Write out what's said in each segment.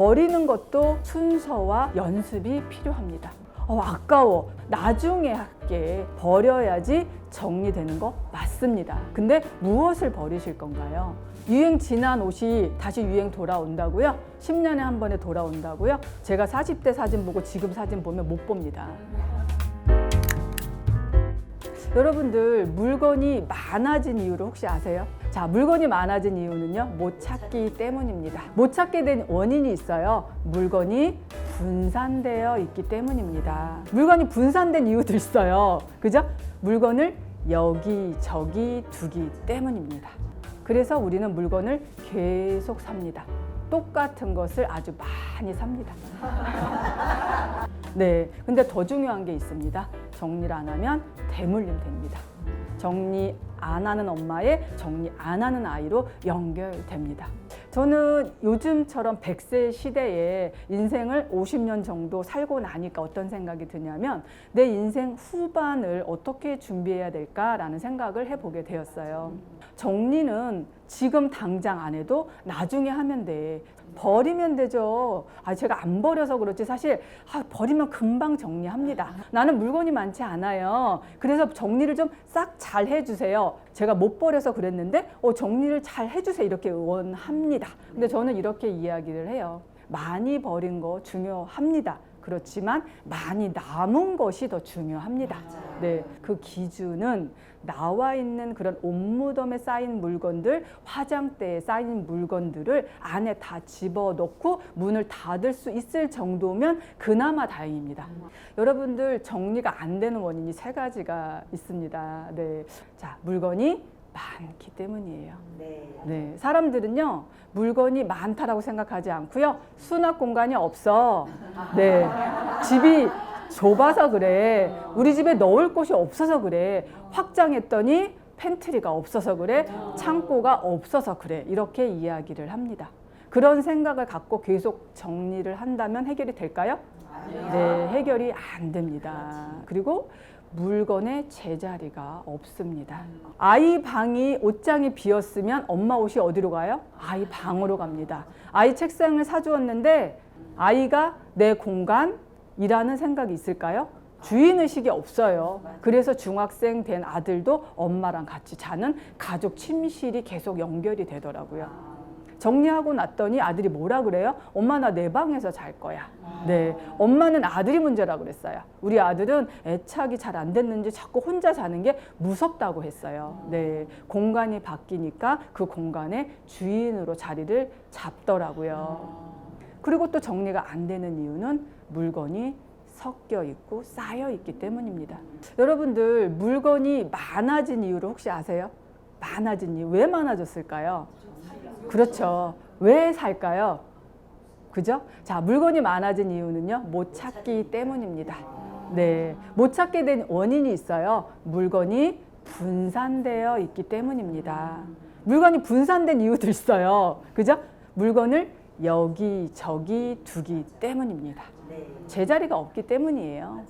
버리는 것도 순서와 연습이 필요합니다. 어, 아까워. 나중에 할게. 버려야지 정리되는 거 맞습니다. 근데 무엇을 버리실 건가요? 유행 지난 옷이 다시 유행 돌아온다고요? 10년에 한 번에 돌아온다고요? 제가 40대 사진 보고 지금 사진 보면 못 봅니다. 여러분들 물건이 많아진 이유를 혹시 아세요? 자, 물건이 많아진 이유는요, 못 찾기 때문입니다. 못 찾게 된 원인이 있어요. 물건이 분산되어 있기 때문입니다. 물건이 분산된 이유도 있어요. 그죠? 물건을 여기저기 두기 때문입니다. 그래서 우리는 물건을 계속 삽니다. 똑같은 것을 아주 많이 삽니다. 네. 근데 더 중요한 게 있습니다. 정리를 안 하면 대물림 됩니다. 정리 안 하는 엄마의 정리 안 하는 아이로 연결됩니다. 저는 요즘처럼 100세 시대에 인생을 50년 정도 살고 나니까 어떤 생각이 드냐면 내 인생 후반을 어떻게 준비해야 될까라는 생각을 해보게 되었어요. 정리는 지금 당장 안 해도 나중에 하면 돼. 버리면 되죠. 아, 제가 안 버려서 그렇지 사실 아, 버리면 금방 정리합니다. 나는 물건이 많지 않아요. 그래서 정리를 좀 싹 잘 해주세요. 제가 못 버려서 그랬는데 어, 정리를 잘 해주세요. 이렇게 원합니다. 근데 저는 이렇게 이야기를 해요. 많이 버린 거 중요합니다. 그렇지만 많이 남은 것이 더 중요합니다. 네, 그 기준은 나와 있는 그런 옷무덤에 쌓인 물건들, 화장대에 쌓인 물건들을 안에 다 집어넣고 문을 닫을 수 있을 정도면 그나마 다행입니다. 여러분들 정리가 안 되는 원인이 세 가지가 있습니다. 네, 자 물건이 많기 때문이에요. 네, 사람들은요 물건이 많다라고 생각하지 않고요 수납 공간이 없어. 네, 집이 좁아서 그래. 우리 집에 넣을 곳이 없어서 그래. 확장했더니 팬트리가 없어서 그래. 창고가 없어서 그래. 이렇게 이야기를 합니다. 그런 생각을 갖고 계속 정리를 한다면 해결이 될까요? 네, 해결이 안 됩니다. 그리고 물건의 제자리가 없습니다. 아이 방이 옷장이 비었으면 엄마 옷이 어디로 가요? 아이 방으로 갑니다. 아이 책상을 사주었는데 아이가 내 공간 이라는 생각이 있을까요? 주인의식이 없어요. 그래서 중학생 된 아들도 엄마랑 같이 자는 가족 침실이 계속 연결이 되더라고요. 정리하고 났더니 아들이 뭐라 그래요? 엄마 나 내 방에서 잘 거야. 네. 엄마는 아들이 문제라 그랬어요. 우리 아들은 애착이 잘 안 됐는지 자꾸 혼자 자는 게 무섭다고 했어요. 네. 공간이 바뀌니까 그 공간에 주인으로 자리를 잡더라고요. 그리고 또 정리가 안 되는 이유는 물건이 섞여 있고 쌓여 있기 때문입니다. 여러분들 물건이 많아진 이유를 혹시 아세요? 많아진 이유 왜 많아졌을까요? 그렇죠. 왜 살까요? 그죠? 자, 물건이 많아진 이유는요, 못 찾기 때문입니다. 네. 못 찾게 된 원인이 있어요. 물건이 분산되어 있기 때문입니다. 물건이 분산된 이유도 있어요. 그죠? 물건을 여기저기 두기 때문입니다. 제자리가 없기 때문이에요.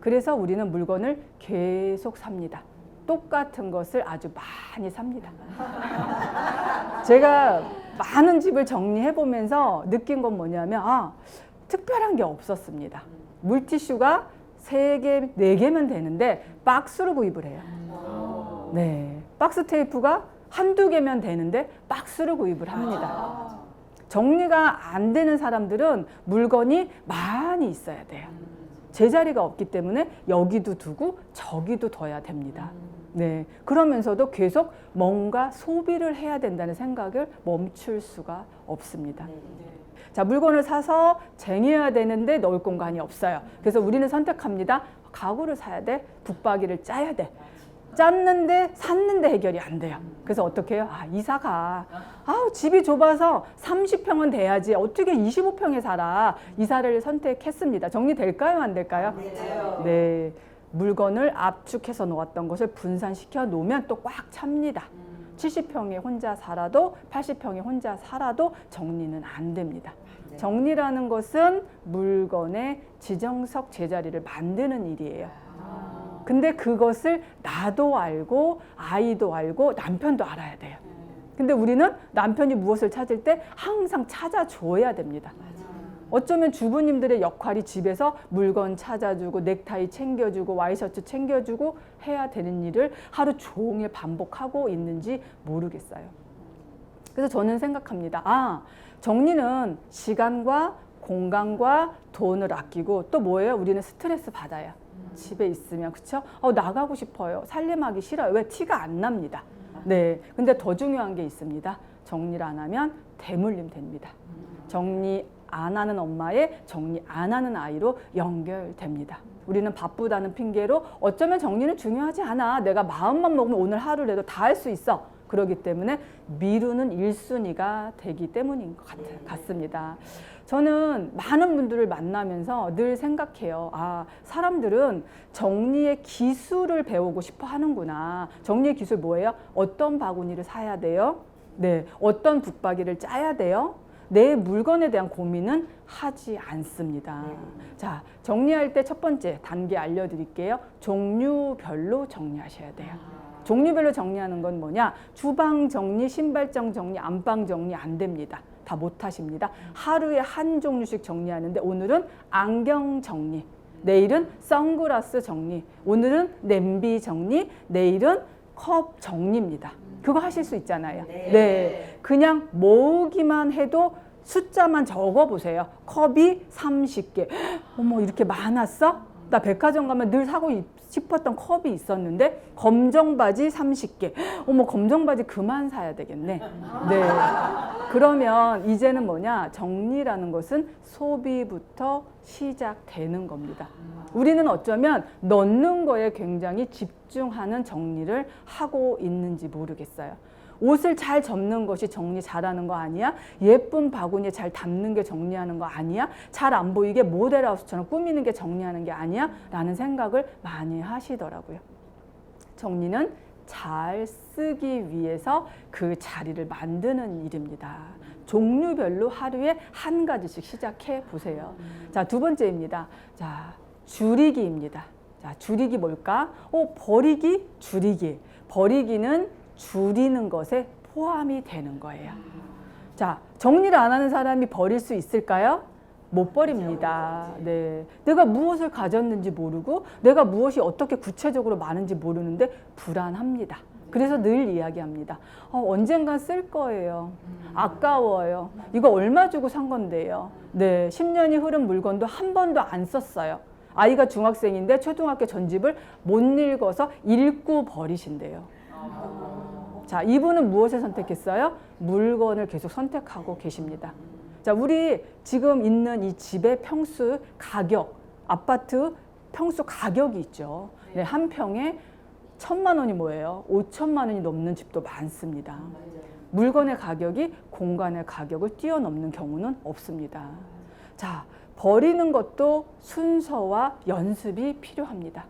그래서 우리는 물건을 계속 삽니다. 똑같은 것을 아주 많이 삽니다. 제가 많은 집을 정리해 보면서 느낀 건 뭐냐면 아, 특별한 게 없었습니다. 물티슈가 세 개, 네 개면 되는데 박스로 구입을 해요. 네. 박스 테이프가 한두 개면 되는데 박스로 구입을 합니다. 정리가 안 되는 사람들은 물건이 많이 있어야 돼요. 제자리가 없기 때문에 여기도 두고 저기도 둬야 됩니다. 네. 그러면서도 계속 뭔가 소비를 해야 된다는 생각을 멈출 수가 없습니다. 자, 물건을 사서 쟁여야 되는데 넣을 공간이 없어요. 그래서 우리는 선택합니다. 가구를 사야 돼. 붙박이를 짜야 돼. 짰는데 샀는데 해결이 안 돼요. 그래서 어떻게 해요? 아, 이사 가. 아우, 집이 좁아서 30평은 돼야지. 어떻게 25평에 살아? 이사를 선택했습니다. 정리될까요? 안 될까요? 네. 물건을 압축해서 놓았던 것을 분산시켜 놓으면 또 꽉 찹니다. 70평에 혼자 살아도 80평에 혼자 살아도 정리는 안 됩니다. 정리라는 것은 물건의 지정석 제자리를 만드는 일이에요. 근데 그것을 나도 알고 아이도 알고 남편도 알아야 돼요. 근데 우리는 남편이 무엇을 찾을 때 항상 찾아줘야 됩니다. 어쩌면 주부님들의 역할이 집에서 물건 찾아주고 넥타이 챙겨주고 와이셔츠 챙겨주고 해야 되는 일을 하루 종일 반복하고 있는지 모르겠어요. 그래서 저는 생각합니다. 아, 정리는 시간과 공간과 돈을 아끼고 또 뭐예요? 우리는 스트레스 받아요. 집에 있으면 그쵸? 어, 나가고 싶어요. 살림하기 싫어요. 왜 티가 안 납니다. 네. 근데 더 중요한 게 있습니다. 정리를 안 하면 대물림 됩니다. 정리 안 하는 엄마의 정리 안 하는 아이로 연결됩니다. 우리는 바쁘다는 핑계로 어쩌면 정리는 중요하지 않아. 내가 마음만 먹으면 오늘 하루라도 다 할 수 있어. 그러기 때문에 미루는 일순위가 되기 때문인 것 같, 같습니다. 저는 많은 분들을 만나면서 늘 생각해요. 아, 사람들은 정리의 기술을 배우고 싶어 하는구나. 정리의 기술 뭐예요? 어떤 바구니를 사야 돼요? 네. 어떤 붙박이를 짜야 돼요? 내 물건에 대한 고민은 하지 않습니다. 자, 정리할 때 첫 번째 단계 알려드릴게요. 종류별로 정리하셔야 돼요. 종류별로 정리하는 건 뭐냐? 주방 정리, 신발장 정리, 안방 정리 안 됩니다. 다 못 하십니다. 하루에 한 종류씩 정리하는데 오늘은 안경 정리, 내일은 선글라스 정리, 오늘은 냄비 정리, 내일은 컵 정리입니다. 그거 하실 수 있잖아요. 네. 그냥 모으기만 해도 숫자만 적어 보세요. 컵이 30개. 어머, 이렇게 많았어? 나 백화점 가면 늘 사고 싶었던 컵이 있었는데 검정 바지 30개. 어머, 검정 바지 그만 사야 되겠네. 네. 그러면 이제는 뭐냐? 정리라는 것은 소비부터 시작되는 겁니다. 우리는 어쩌면 넣는 거에 굉장히 집중하는 정리를 하고 있는지 모르겠어요. 옷을 잘 접는 것이 정리 잘하는 거 아니야? 예쁜 바구니에 잘 담는 게 정리하는 거 아니야? 잘 안 보이게 모델하우스처럼 꾸미는 게 정리하는 게 아니야? 라는 생각을 많이 하시더라고요. 정리는 잘 쓰기 위해서 그 자리를 만드는 일입니다. 종류별로 하루에 한 가지씩 시작해 보세요. 자, 두 번째입니다. 자, 줄이기입니다. 자, 줄이기 뭘까? 어, 버리기, 줄이기. 버리기는 줄이는 것에 포함이 되는 거예요. 자, 정리를 안 하는 사람이 버릴 수 있을까요? 못 버립니다. 네. 내가 무엇을 가졌는지 모르고 내가 무엇이 어떻게 구체적으로 많은지 모르는데 불안합니다. 그래서 늘 이야기합니다. 어, 언젠간 쓸 거예요. 아까워요. 이거 얼마 주고 산 건데요. 네. 10년이 흐른 물건도 한 번도 안 썼어요. 아이가 중학생인데 초등학교 전집을 못 읽어서 읽고 버리신대요. 자, 이분은 무엇을 선택했어요? 물건을 계속 선택하고 계십니다. 자, 우리 지금 있는 이 집의 평수 가격, 아파트 평수 가격이 있죠. 네, 한 평에 천만 원이 뭐예요? 오천만 원이 넘는 집도 많습니다. 물건의 가격이 공간의 가격을 뛰어넘는 경우는 없습니다. 자, 버리는 것도 순서와 연습이 필요합니다.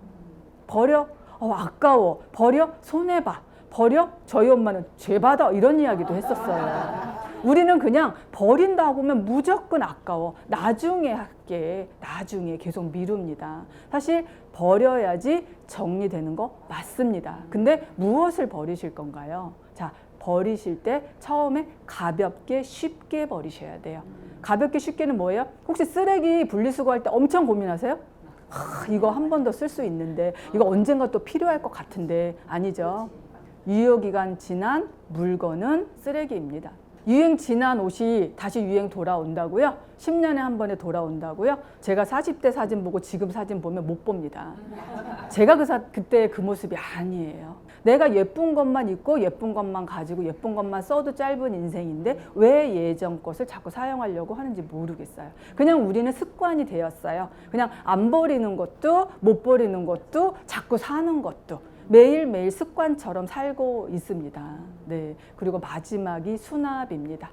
버려? 어, 아까워. 버려? 손해봐. 버려? 저희 엄마는 죄 받아. 이런 이야기도 했었어요. 우리는 그냥 버린다고 하면 무조건 아까워. 나중에 할게. 나중에 계속 미룹니다. 사실 버려야지 정리되는 거 맞습니다. 근데 무엇을 버리실 건가요? 자, 버리실 때 처음에 가볍게 쉽게 버리셔야 돼요. 가볍게 쉽게는 뭐예요? 혹시 쓰레기 분리수거할 때 엄청 고민하세요? 하, 이거 한 번 더 쓸 수 있는데 이거 언젠가 또 필요할 것 같은데 아니죠. 유효기간 지난 물건은 쓰레기입니다. 유행 지난 옷이 다시 유행 돌아온다고요? 10년에 한 번에 돌아온다고요? 제가 40대 사진 보고 지금 사진 보면 못 봅니다. 제가 그 사, 그때 그 모습이 아니에요. 내가 예쁜 것만 입고 예쁜 것만 가지고 예쁜 것만 써도 짧은 인생인데 왜 예전 것을 자꾸 사용하려고 하는지 모르겠어요. 그냥 우리는 습관이 되었어요. 그냥 안 버리는 것도 못 버리는 것도 자꾸 사는 것도 매일매일 습관처럼 살고 있습니다. 네. 그리고 마지막이 수납입니다.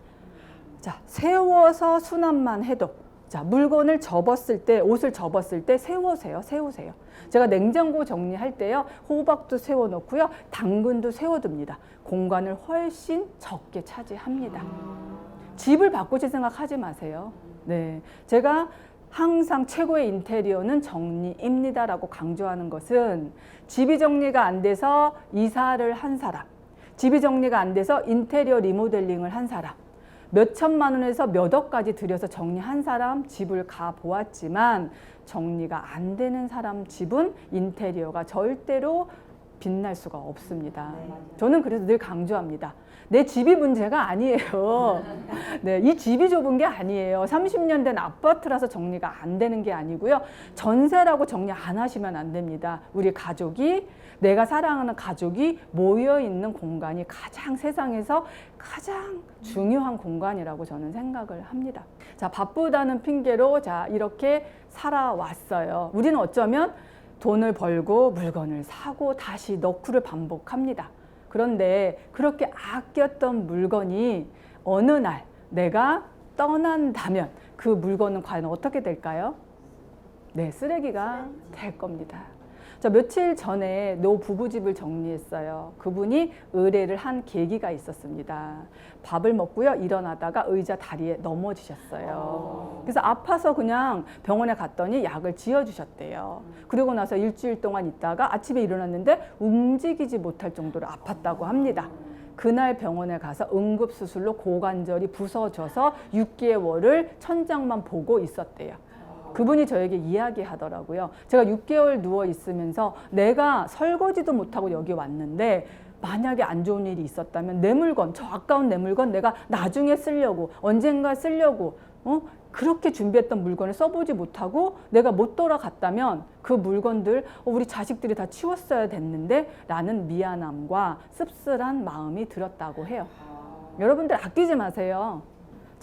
자, 세워서 수납만 해도 자, 물건을 접었을 때, 옷을 접었을 때 세우세요. 세우세요. 제가 냉장고 정리할 때요. 호박도 세워 놓고요. 당근도 세워 둡니다. 공간을 훨씬 적게 차지합니다. 집을 바꾸실 생각 하지 마세요. 네. 제가 항상 최고의 인테리어는 정리입니다라고 강조하는 것은 집이 정리가 안 돼서 이사를 한 사람, 집이 정리가 안 돼서 인테리어 리모델링을 한 사람, 몇 천만 원에서 몇 억까지 들여서 정리한 사람 집을 가 보았지만 정리가 안 되는 사람 집은 인테리어가 절대로 빛날 수가 없습니다. 저는 그래서 늘 강조합니다. 내 집이 문제가 아니에요. 네, 이 집이 좁은 게 아니에요. 30년 된 아파트라서 정리가 안 되는 게 아니고요. 전세라고 정리 안 하시면 안 됩니다. 우리 가족이 내가 사랑하는 가족이 모여 있는 공간이 가장 세상에서 가장 중요한 공간이라고 저는 생각을 합니다. 자, 바쁘다는 핑계로 자, 이렇게 살아왔어요. 우리는 어쩌면 돈을 벌고 물건을 사고 다시 넣고를 반복합니다. 그런데 그렇게 아꼈던 물건이 어느 날 내가 떠난다면 그 물건은 과연 어떻게 될까요? 네, 쓰레기가 될 겁니다. 저 며칠 전에 노 부부집을 정리했어요. 그분이 의뢰를 한 계기가 있었습니다. 밥을 먹고요. 일어나다가 의자 다리에 넘어지셨어요. 그래서 아파서 그냥 병원에 갔더니 약을 지어주셨대요. 그리고 나서 일주일 동안 있다가 아침에 일어났는데 움직이지 못할 정도로 아팠다고 합니다. 그날 병원에 가서 응급수술로 고관절이 부서져서 6개월을 천장만 보고 있었대요. 그분이 저에게 이야기하더라고요. 제가 6개월 누워 있으면서 내가 설거지도 못하고 여기 왔는데 만약에 안 좋은 일이 있었다면 내 물건, 저 아까운 내 물건 내가 나중에 쓰려고 언젠가 쓰려고 어? 그렇게 준비했던 물건을 써보지 못하고 내가 못 돌아갔다면 그 물건들 어, 우리 자식들이 다 치웠어야 됐는데 라는 미안함과 씁쓸한 마음이 들었다고 해요. 여러분들 아끼지 마세요.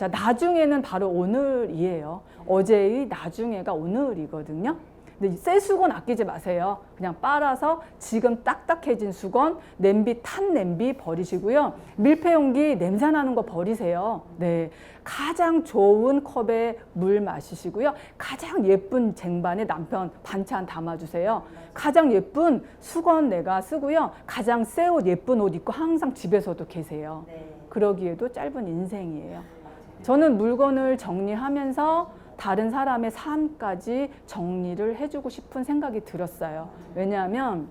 자, 나중에는 바로 오늘이에요. 어제의 나중에가 오늘이거든요. 근데 새 수건 아끼지 마세요. 그냥 빨아서 지금 딱딱해진 수건, 냄비 탄 냄비 버리시고요. 밀폐용기 냄새 나는 거 버리세요. 네. 가장 좋은 컵에 물 마시시고요. 가장 예쁜 쟁반에 남편 반찬 담아주세요. 가장 예쁜 수건 내가 쓰고요. 가장 새 옷, 예쁜 옷 입고 항상 집에서도 계세요. 그러기에도 짧은 인생이에요. 저는 물건을 정리하면서 다른 사람의 삶까지 정리를 해주고 싶은 생각이 들었어요. 왜냐하면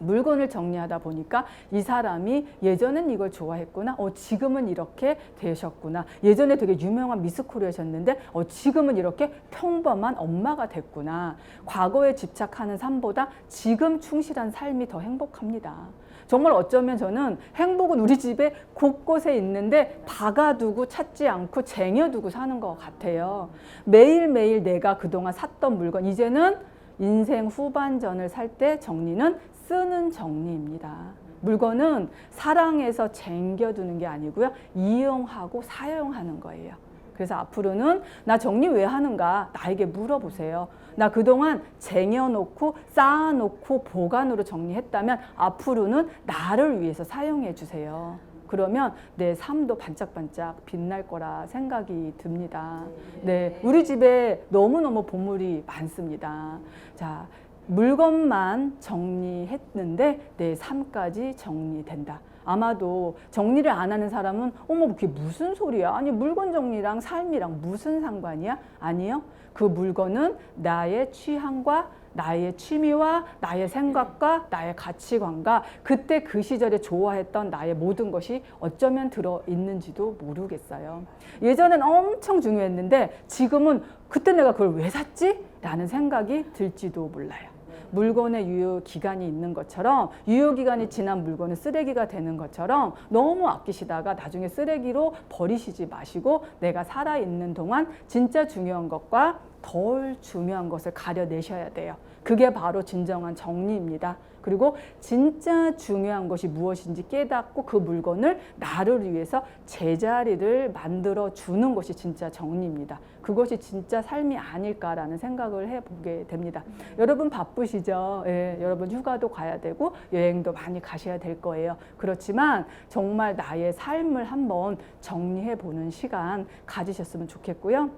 물건을 정리하다 보니까 이 사람이 예전엔 이걸 좋아했구나. 어, 지금은 이렇게 되셨구나. 예전에 되게 유명한 미스코리아셨는데 어, 지금은 이렇게 평범한 엄마가 됐구나. 과거에 집착하는 삶보다 지금 충실한 삶이 더 행복합니다. 정말 어쩌면 저는 행복은 우리 집에 곳곳에 있는데 박아두고 찾지 않고 쟁여두고 사는 것 같아요. 매일매일 내가 그동안 샀던 물건, 이제는 인생 후반전을 살 때 정리는 쓰는 정리입니다. 물건은 사랑해서 쟁겨두는 게 아니고요. 이용하고 사용하는 거예요. 그래서 앞으로는 나 정리 왜 하는가 나에게 물어보세요. 나 그동안 쟁여놓고 쌓아놓고 보관으로 정리했다면 앞으로는 나를 위해서 사용해 주세요. 그러면 내 삶도 반짝반짝 빛날 거라 생각이 듭니다. 네, 우리 집에 너무너무 보물이 많습니다. 자, 물건만 정리했는데 내 삶까지 정리된다. 아마도 정리를 안 하는 사람은 어머 그게 무슨 소리야? 아니 물건 정리랑 삶이랑 무슨 상관이야? 아니요. 그 물건은 나의 취향과 나의 취미와 나의 생각과 나의 가치관과 그때 그 시절에 좋아했던 나의 모든 것이 어쩌면 들어 있는지도 모르겠어요. 예전엔 엄청 중요했는데 지금은 그때 내가 그걸 왜 샀지? 라는 생각이 들지도 몰라요. 물건의 유효 기간이 있는 것처럼 유효 기간이 지난 물건은 쓰레기가 되는 것처럼 너무 아끼시다가 나중에 쓰레기로 버리시지 마시고 내가 살아 있는 동안 진짜 중요한 것과 덜 중요한 것을 가려내셔야 돼요. 그게 바로 진정한 정리입니다. 그리고 진짜 중요한 것이 무엇인지 깨닫고 그 물건을 나를 위해서 제자리를 만들어 주는 것이 진짜 정리입니다. 그것이 진짜 삶이 아닐까라는 생각을 해보게 됩니다. 여러분 바쁘시죠? 예, 여러분 휴가도 가야 되고 여행도 많이 가셔야 될 거예요. 그렇지만 정말 나의 삶을 한번 정리해 보는 시간 가지셨으면 좋겠고요.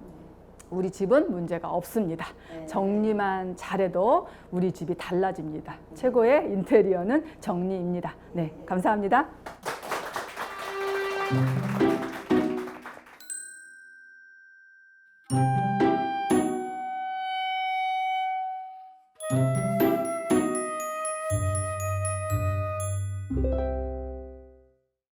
우리 집은 문제가 없습니다. 정리만 잘해도 우리 집이 달라집니다. 최고의 인테리어는 정리입니다. 네, 감사합니다.